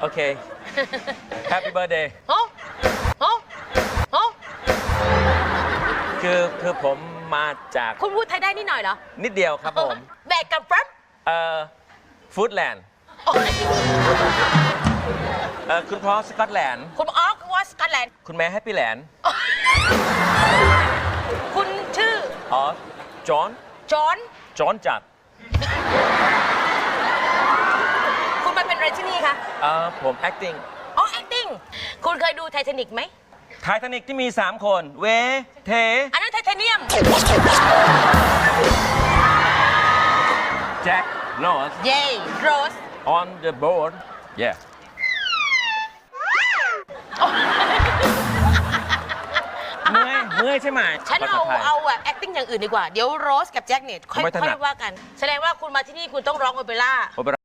โอเค Happy birthday โอ้โอ้โอ้คือคือผมมาจากคุณพูดไทยได้นิดหน่อยเหรอ นิดเดียวครับผมแบกกับ from เอ่อฟูดแลนด์โอ้ยเอ่อคุณพ่อสกอตแลนด์ คุณออกว่าสกอตแลนด์ คุณแม่แฮปปี้แลนด์ คุณชื่อ อ๋อ จอห์น จอห์น จอห์นจัด คุณมาเป็นอะไรที่นี่คะ เอ่อผม acting อ๋อ acting คุณเคยดูไททานิกไหม ไททานิกที่มี 3 คน เว เท อันนั้นไทเทเนียม แจ็คโรส เย้โรส on the board yeah เมื่อยเมื่อยใช่ไหมฉันเอา ภษไทย เอาแบบ acting อย่างอื่นดีกว่า เดี๋ยวโรสกับแจ็คเนี่ยค่อยไม่ถนัด ค่อยว่ากัน แสดงว่าคุณมาที่นี่คุณต้องร้องโอเปร่า โอเปร่า